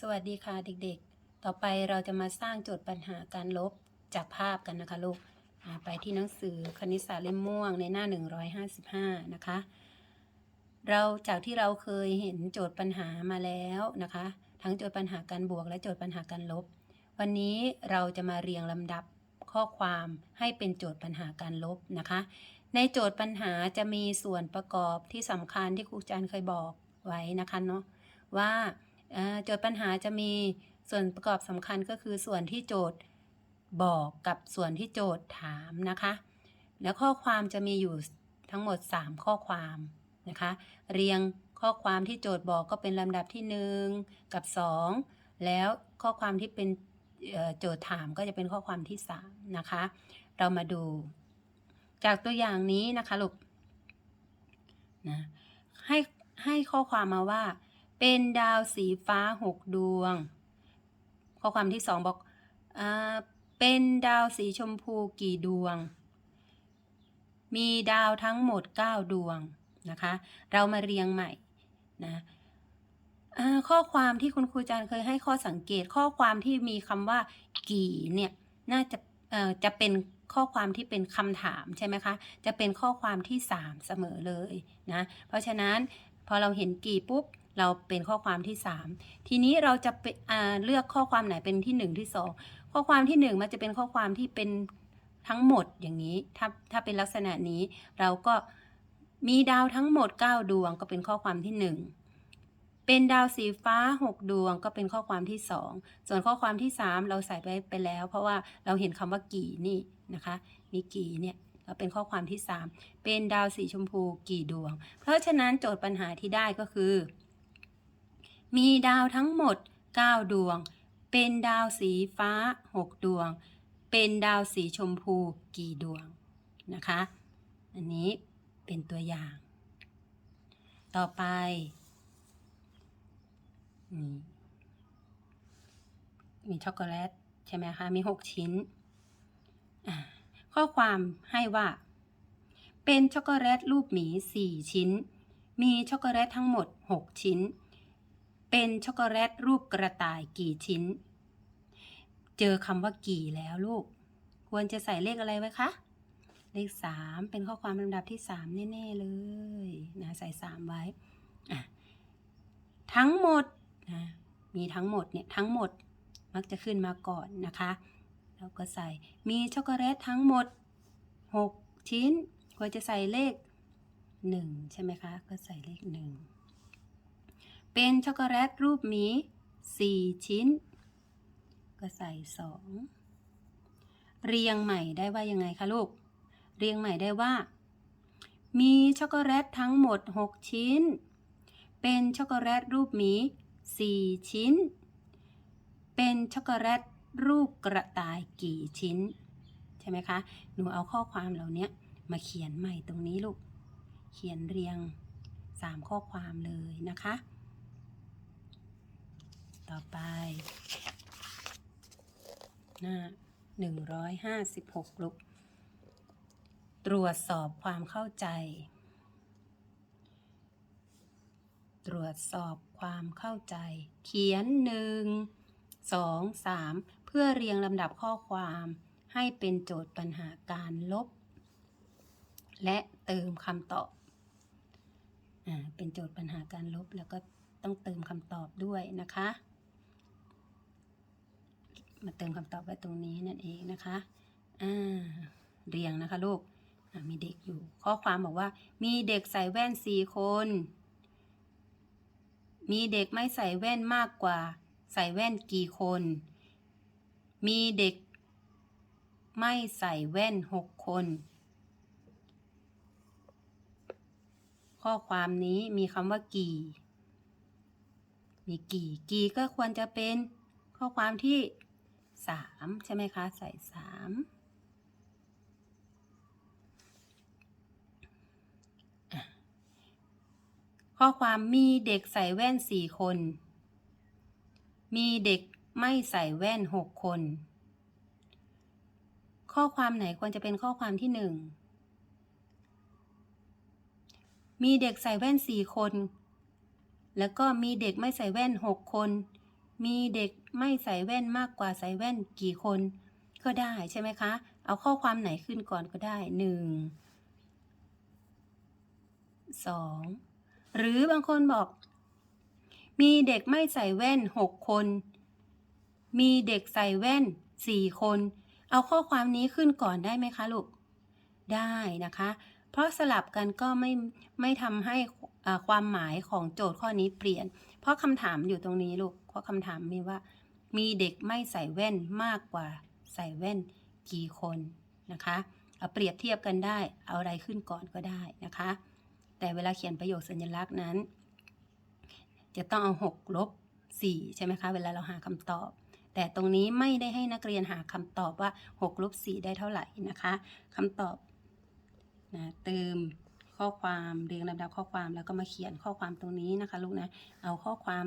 สวัสดีค่ะเด็กๆ ต่อไปเราจะมาสร้างโจทย์ปัญหาการลบจากภาพกันนะคะลูกไปที่หนังสือคณิตศาสตร์เล่มม่วงในหน้า 155 นะคะ เราจากที่เราเคยเห็นโจทย์ปัญหามาแล้วนะคะ ทั้งโจทย์ปัญหาการบวกและโจทย์ปัญหาการลบ วันนี้เราจะมาเรียงลำดับข้อความให้เป็นโจทย์ปัญหาการลบนะคะ ในโจทย์ปัญหาจะมีส่วนประกอบที่สำคัญที่ครูจันเคยบอกไว้นะคะเนาะว่า โจทย์ปัญหาจะมีส่วนประกอบสำคัญก็คือส่วนที่โจทย์บอกกับส่วนที่โจทย์ถามนะคะ แล้วข้อความจะมีอยู่ทั้งหมด 3 ข้อความนะคะ เรียงข้อความที่โจทย์บอกก็เป็นลำดับที่ 1 กับ 2 แล้วข้อความที่เป็นโจทย์ถามก็จะเป็นข้อความที่ 3 นะคะ เรามาดู จากตัวอย่างนี้นะคะลูกนะให้ให้ข้อความมาว่า เป็นดาวสีฟ้าหกดวง ข้อความที่สองบอกอเป็นดาวสีชมพูกี่ดวง มีดาวทั้งหมด 9 ดวงนะคะ เรามาเรียงใหม่นะข้อความที่คุณครูจันเคยให้ข้อสังเกตข้อความที่มีคำว่า กี่เนี่ยน่าจะจะเป็นข้อความที่เป็นคำถามใช่ไหมคะ จะเป็นข้อความที่ 3 เสมอเลยนะ เพราะฉะนั้นพอเราเห็นกี่ปุ๊บ เราเป็นข้อความที่ 3 ทีนี้เราจะไปอ่าเลือกข้อความไหนเป็นที่ 1 ที่ 2 ข้อความที่ 1 มันจะเป็นข้อความที่เป็นทั้งหมดอย่างนี้ ถ้าถ้าเป็นลักษณะนี้เราก็มีดาวทั้งหมด 9 ดวงก็เป็นข้อความที่ 1 เป็นดาวสีฟ้า 6 ดวงก็เป็นข้อความที่ 2 ส่วนข้อความที่ 3 เราใส่ไปไปแล้ว เพราะว่าเราเห็นคำว่ากี่นี่นะคะ มีกี่เนี่ยก็เป็นข้อความที่ 3 เป็นดาวสีชมพูกี่ดวง เพราะฉะนั้นโจทย์ปัญหาที่ได้ก็คือ มีดาวทั้งหมด 9 ดวง เป็นดาวสีฟ้า 6 ดวง เป็นดาวสีชมพูกี่ดวงนะคะ อันนี้เป็นตัวอย่าง ต่อไปนี่มีช็อกโกแลตใช่ไหมคะ มี 6 ชิ้น ข้อความให้ว่า เป็นช็อกโกแลตรูปหมี 4 ชิ้น มีช็อกโกแลตทั้งหมด 6 ชิ้น เป็นช็อกโกแลตรูปกระต่ายกี่ชิ้น เจอคำว่ากี่แล้วลูก ควรจะใส่เลขอะไรไว้คะ เลข3เป็นข้อความลำดับที่3แน่ๆเลยนะใส่3ไว้ทั้งหมดนะมีทั้งหมดเนี่ยทั้งหมดมักจะขึ้นมาก่อนนะคะแล้วก็ใส่มีช็อกโกแลตทั้งหมด 6 ชิ้น ควรจะใส่เลข 1 ใช่ไหมคะ ก็ใส่เลข 1 เป็นช็อกโกแลตรูปหมี4ชิ้น ก็ใส่2เรียงใหม่ได้ว่ายังไงคะลูก เรียงใหม่ได้ว่า มีช็อกโกแลตทั้งหมด 6 ชิ้น เป็นช็อกโกแลตรูปหมี4 ชิ้น เป็นช็อกโกแลตรูปกระต่ายกี่ชิ้น ใช่ไหมคะ หนูเอาข้อความเหล่านี้มาเขียนใหม่ตรงนี้ลูก เขียนเรียง 3 ข้อความเลยนะคะ ต่อไป หน้า156ลูกตรวจสอบความเข้าใจ ตรวจสอบความเข้าใจ เขียนหนึ่งสองสามเพื่อเรียงลำดับข้อความให้เป็นโจทย์ปัญหาการลบ และเติมคำตอบอเป็นโจทย์ปัญหาการลบแล้วก็ต้องเติมคำตอบด้วยนะคะ มาเติมคำตอบไว้ตรงนี้นั่นเองนะคะอ่าเรียงนะคะลูกมีเด็กอยู่ ข้อความบอกว่า มีเด็กใส่แว่นสี่คน มีเด็กไม่ใส่แว่นมากกว่า ใส่แว่นกี่คน มีเด็ก ไม่ใส่แว่นหกคน ข้อความนี้มีคำว่ากี่ มีกี่ กี่ก็ควรจะเป็นข้อความที่ สามใช่ไหมคะ ใส่สามข้อความมีเด็กใส่แว่นสี่คน มีเด็กไม่ใส่แว่นหกคน ข้อความไหนควรจะเป็นข้อความที่หนึ่ง มีเด็กใส่แว่นสี่คน แล้วก็มีเด็กไม่ใส่แว่นหกคน มีเด็กไม่ใส่แว่นมากกว่าใส่แว่นกี่คน ก็ได้ใช่ไหมคะ เอาข้อความไหนขึ้นก่อนก็ได้หนึ่งสองหรือบางคนบอก มีเด็กไม่ใส่แว่นหกคน มีเด็กใส่แว่นสี่คน เอาข้อความนี้ขึ้นก่อนได้ไหมคะลูก ได้นะคะ เพราะสลับกันก็ไม่ไม่ทำให้อ่าความหมายของโจทย์ข้อนี้เปลี่ยน เพราะคำถามอยู่ตรงนี้ลูก ราะคำถามมีว่า มีเด็กไม่ใส่แว่นมากกว่าใส่แว่นกี่คนนะคะเอาเปรียบเทียบกันได้เอาอะไรขึ้นก่อนก็ได้นะคะ แต่เวลาเขียนประโยคสัญลักษณ์นั้น จะต้องเอา6ลบ4ใช่ไหมคะเวลาเราหาคำตอบ แต่ตรงนี้ไม่ได้ให้นักเรียนหาคำตอบว่า6ลบ4ได้เท่าไหร่นะคะคำตอบนะเติมข้อความเรียงลำดับข้อความแล้วก็มาเขียนข้อความตรงนี้นะคะลูกนะเอาข้อความ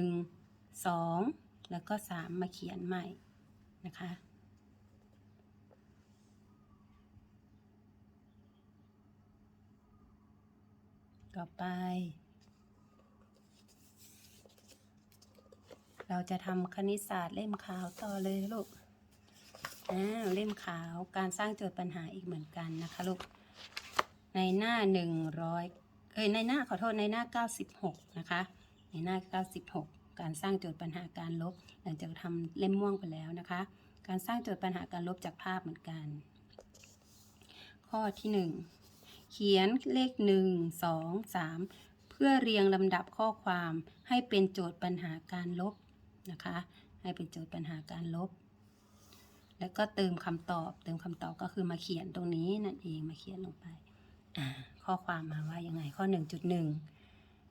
1 2 แล้วก็ 3 มาเขียนใหม่นะคะ ต่อไป เราจะทำคณิตศาสตร์เล่มขาวต่อเลยลูกอ้าวเล่มขาวการสร้างโจทย์ปัญหาอีกเหมือนกันนะคะลูก ในหน้าหนึ่งร้อยเอ้ยในหน้าขอโทษในหน้าเก้าสิบหกนะคะ ในหน้าเการสร้างโจทย์ปัญหาการลบ หลังจากทำเล่มม่วงไปแล้วนะคะ การสร้างโจทย์ปัญหาการลบจากภาพเหมือนกัน ข้อที่หนึ่งเขียนเลขหนึ่งสองสามเพื่อเรียงลำดับข้อความให้เป็นโจทย์ปัญหาการลบนะคะ ให้เป็นโจทย์ปัญหาการลบ แล้วก็เติมคำตอบ เติมคำตอบก็คือมาเขียนตรงนี้นั่นเองมาเขียนลงไปข้อความมาว่ายังไงข้อ 1.1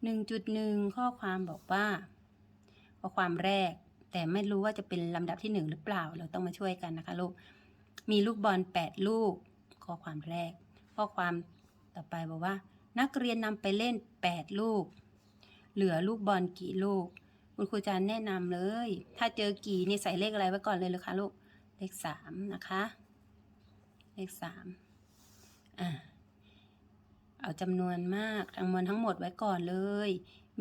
1.1 ข้อความบอกว่า ข้อความแรก แต่ไม่รู้ว่าจะเป็นลำดับที่1หรือเปล่า เราต้องมาช่วยกันนะคะลูก มีลูกบอล8ลูก ข้อความแรก ข้อความต่อไปบอกว่า นักเรียนนำไปเล่น8ลูก เหลือลูกบอลกี่ลูก คุณครูจารย์แนะนำเลย ถ้าเจอกี่นี่ใส่เลขอะไรไว้ก่อนเลยเลยคะลูก เลข3นะคะ เลข3อ่าเอาจำนวนมากจำนวนทั้งหมดไว้ก่อนเลย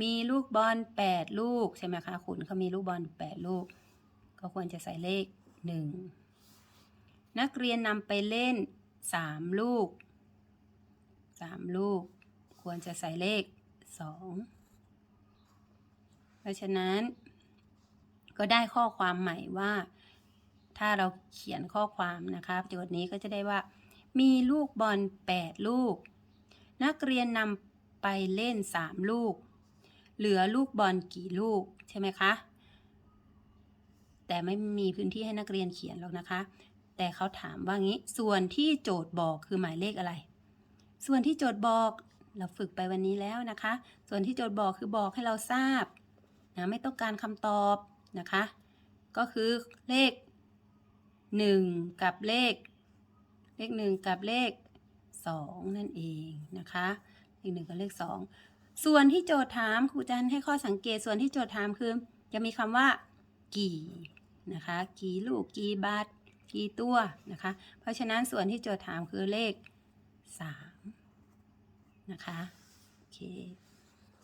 มีลูกบอลแปดลูกใช่ไหมคะคุณเขามีลูกบอลแปดลูก ก็ควรจะใส่เลขหนึ่งนักเรียนนำไปเล่นสามลูกสามลูก ควรจะใส่เลขสองเพราะฉะนั้นก็ได้ข้อความใหม่ว่า ถ้าเราเขียนข้อความนะคะโจทย์นี้ก็จะได้ว่า มีลูกบอลแปดลูก นักเรียนนำไปเล่น 3 ลูก เหลือลูกบอลกี่ลูกใช่ไหมคะ แต่ไม่มีพื้นที่ให้นักเรียนเขียนหรอกนะคะ แต่เขาถามว่างี้ ส่วนที่โจทย์บอกคือหมายเลขอะไร ส่วนที่โจทย์บอกเราฝึกไปวันนี้แล้วนะคะ ส่วนที่โจทย์บอกคือบอกให้เราทราบนะไม่ต้องการคำตอบนะคะ ก็คือเลข 1 กับเลข เลข 1 กับเลข 2 นั่นเองนะคะ เลขหนึ่งกับเลข 2 ส่วนที่โจทย์ถามครูจันให้ข้อสังเกตส่วนที่โจทย์ถามคือ จะมีคำว่า กี่นะคะ กี่ลูกกี่บาทกี่ตัวนะคะ เพราะฉะนั้นส่วนที่โจทย์ถามคือเลข 3 นะคะโอเค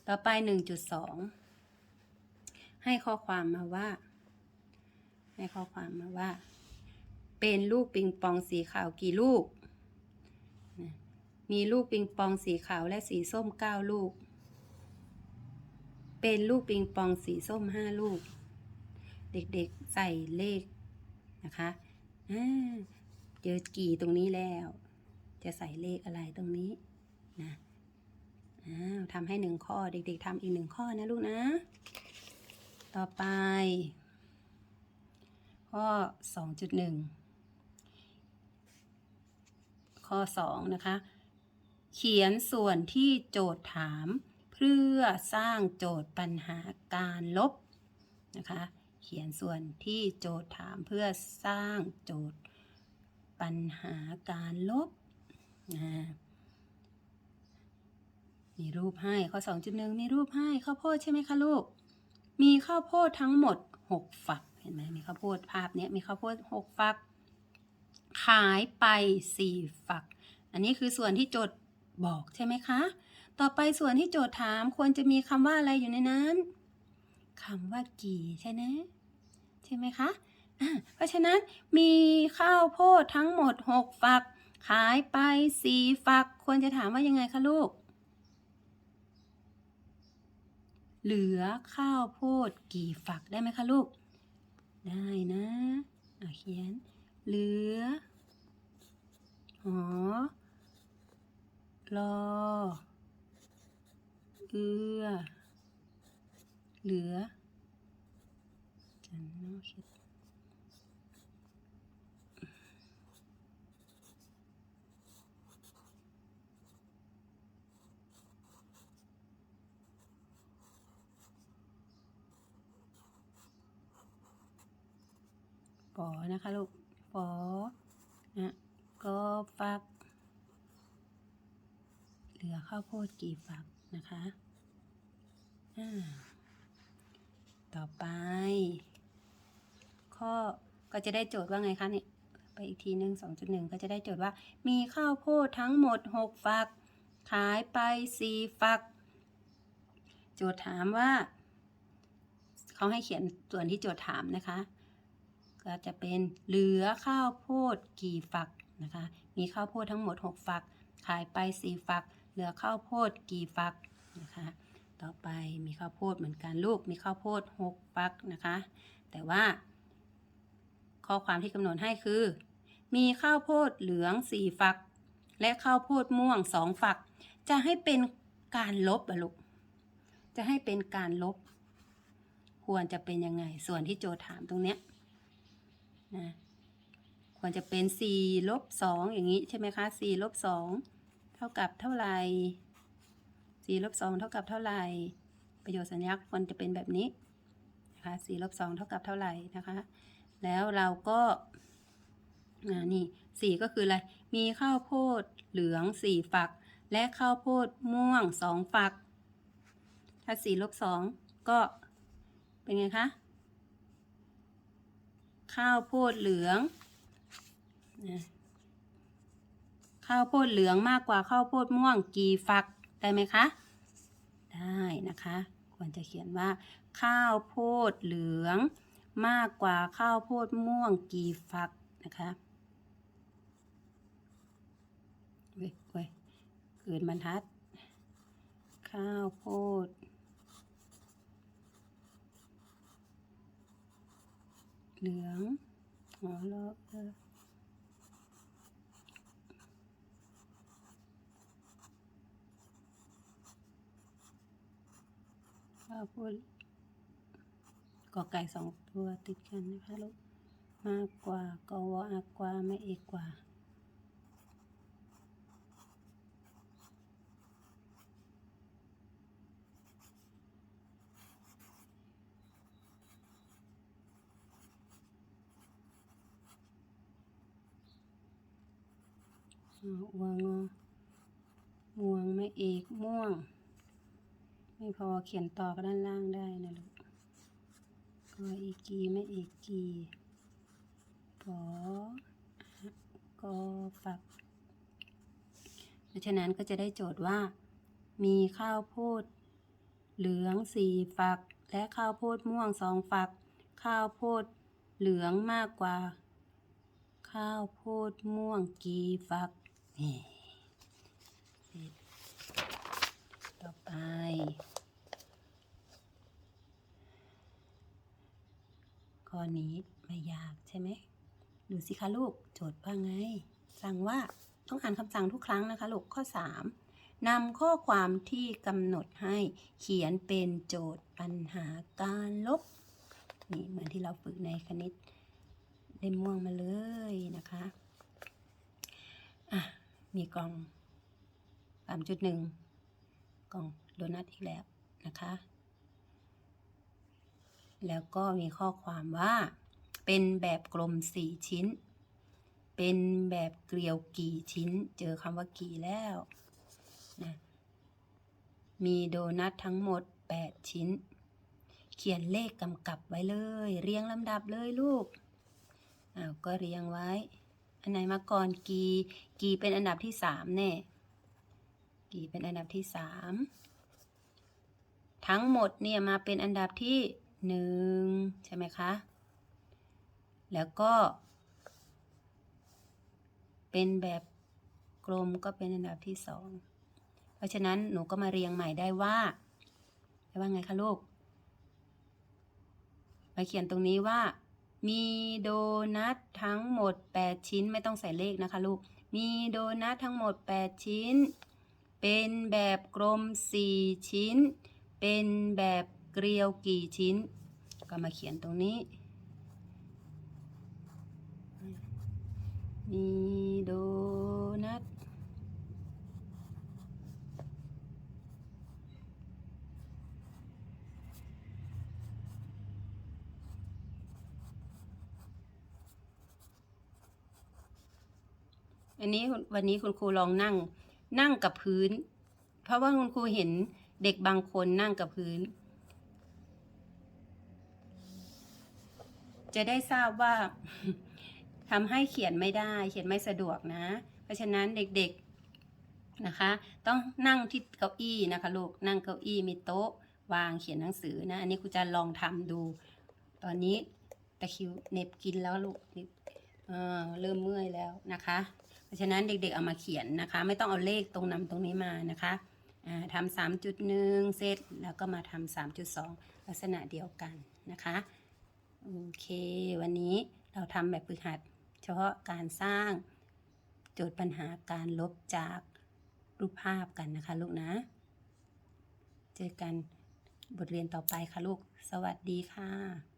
ต่อไป 1.2 ให้ข้อความมาว่า ให้ข้อความมาว่า เป็นลูกปิงปองสีขาวกี่ลูก มีลูกปิงปองสีขาวและสีส้ม 9 ลูก เป็นลูกปิงปองสีส้ม5ลูก เด็กๆใส่เลขนะคะเจอกี่ตรงนี้แล้ว จะใส่เลขอะไรตรงนี้นะอ้าวทำให้หนึ่งข้อเด็กๆทำอีกหนึ่งข้อนะลูกนะ ต่อไป ข้อ 2.1 ข้อ 2 นะคะ เขียนส่วนที่โจทย์ถาม เพื่อสร้างโจทย์ปัญหาการลบนะคะ เขียนส่วนที่โจทย์ถามเพื่อสร้างโจทย์ปัญหาการลบนะมีรูปให้ข้อ 2.1 มีรูปให้ข้าวโพดใช่ไหมคะลูก มีข้าวโพดทั้งหมด 6 ฝัก เห็นไหมมีข้าวโพดภาพนี้มีข้าวโพด 6 ฝัก ขายไป 4 ฝัก อันนี้คือส่วนที่โจทย์บอกใช่ไหมคะ ต่อไปส่วนที่โจทย์ถามควรจะมีคำว่าอะไรอยู่ในนั้นคำว่ากี่ใช่ไหมใช่ไหมคะะเพราะฉะนั้นมีข้าวโพดทั้งหมด 6 ฝัก ขายไป 4 ฝัก ควรจะถามว่ายังไงคะลูก เหลือข้าวโพดกี่ฝักได้ไหมคะลูก ได้นะอะเขียน เหลือหอรอ เอือ เหลือจันนอคิดปอนะคะลูกปอนะก็ฟัก เหลือข้าวโพดกี่ฝัก นะคะต่อไป ข้อก็จะได้โจทย์ว่าไงคะเนี่ยไปอีกทีหนึ่ง2.1ก็จะได้โจทย์ว่า มีข้าวโพดทั้งหมด6ฝัก ขายไป4ฝัก โจทย์ถามว่า เขาให้เขียนส่วนที่โจทย์ถามนะคะ ก็จะเป็นเหลือข้าวโพดกี่ฝักนะคะ มีข้าวโพดทั้งหมด6ฝัก ขายไป4ฝัก เหลือข้าวโพดกี่ฝักนะคะ ต่อไปมีข้าวโพดเหมือนกันลูกมีข้าวโพด6ฟักนะคะ แต่ว่า ข้อความที่กำหนดให้คือ มีข้าวโพดเหลือง4ฝัก และข้าวโพดม่วง2ฝัก จะให้เป็นการลบอะลูกจะให้เป็นการลบ ควรจะเป็นยังไง ส่วนที่โจทย์ถามตรงเนี้ยนะควรจะเป็น4ลบ2อย่างนี้ใช่ไหมคะ4ลบ2 ท่ากับเท่าไหร่4ลบ2เท่ากับเท่าไหร่ ประโยชน์สัญลักษณ์ควรจะเป็นแบบนี้นะคะ4ลบ2เท่ากับเท่าไหร่นะคะ แล้วเราก็อ่านี่4ก็คืออะไร มีข้าวโพดเหลือง4ฝัก และข้าวโพดม่วง2ฝัก ถ้า4ลบ2ก็เป็นไงคะ ข้าวโพดเหลือง ข้าวโพดเหลืองมากกว่าข้าวโพดม่วงกี่ฝักได้ไหมคะ ได้นะคะ ควรจะเขียนว่า ข้าวโพดเหลือง มากกว่าข้าวโพดม่วงกี่ฝักนะคะเว้ยเว้ยเกินบรรทัด ข้าวโพดเหลืองอ๋อแล้ว ข้าวโพดกอไก่สองตัวติดกันนะคะลูกมากกว่ากวอากว่าไม่เอกกว่าอ่าวัวงวงไม่เอกม่วง ไม่พอเขียนต่อก็ด้านล่างได้นะลูกก็อีกีไม่อีกีปอกอฝัก เพราะฉะนั้นก็จะได้โจทย์ว่า มีข้าวโพดเหลืองสี่ฝัก และข้าวโพดม่วงสองฝัก ข้าวโพดเหลืองมากกว่า ข้าวโพดม่วงกี่ฝักนี่เสร็จต่อไป ข้อนี้ไม่ยากใช่ไหมดูสิคะลูกโจทย์ว่าไง สั่งว่าต้องอ่านคำสั่งทุกครั้งนะคะลูกข้อ 3นำข้อความที่กำหนดให้เขียนเป็นโจทย์ปัญหาการลบนี่เหมือนที่เราฝึกในคณิตเล่มม่วงมาเลยนะคะอะมีกล่อง3.1กล่องโดนัทอีกแล้วนะคะ แล้วก็มีข้อความว่า เป็นแบบกลม4ชิ้น เป็นแบบเกลียวกี่ชิ้น เจอคำว่ากี่แล้วนะมีโดนัททั้งหมด 8 ชิ้น เขียนเลขกำกับไว้เลย เรียงลำดับเลยลูกอ้าวก็เรียงไว้ อันไหนมาก่อนกี่กี่เป็นอันดับที่สามแน่กี่เป็นอันดับที่สามทั้งหมดเนี่ยมาเป็นอันดับที่ หนึ่งใช่ไหมคะ แล้วก็ เป็นแบบกลมก็เป็นอันดับที่สอง เพราะฉะนั้นหนูก็มาเรียงใหม่ได้ว่าได้ว่าไงคะลูก มาเขียนตรงนี้ว่า มีโดนัททั้งหมด 8 ชิ้นไม่ต้องใส่เลขนะคะลูก มีโดนัททั้งหมด 8 ชิ้น เป็นแบบกลม 4 ชิ้น เป็นแบบ เกลียวกี่ชิ้น ก็มาเขียนตรงนี้ มีโดนัทอันนี้วันนี้คุณครูลองนั่งนั่งกับพื้น เพราะว่าคุณครูเห็นเด็กบางคนนั่งกับพื้น จะได้ทราบว่าทำให้เขียนไม่ได้ เขียนไม่สะดวกนะ เพราะฉะนั้นเด็กๆนะคะ ต้องนั่งที่เก้าอี้นะคะลูกนั่งเก้าอี้มีโต๊ะ วางเขียนหนังสือนะ อันนี้ครูจะลองทำดู ตอนนี้ตะคิวเน็บกินแล้วลูกเอเริ่มเมื่อยแล้วนะคะ เพราะฉะนั้นเด็กๆเอามาเขียนนะคะ ไม่ต้องเอาเลขตรงนำตรงนี้มานะคะทำสามจุดหนึ่งเซตแล้วก็มาทำสามจุดสองลักษณะเดียวกันนะคะ โอเค วันนี้เราทำแบบฝึกหัด เฉพาะการสร้างโจทย์ปัญหาการลบจากรูปภาพกันนะคะลูกนะ เจอกันบทเรียนต่อไปค่ะลูก สวัสดีค่ะ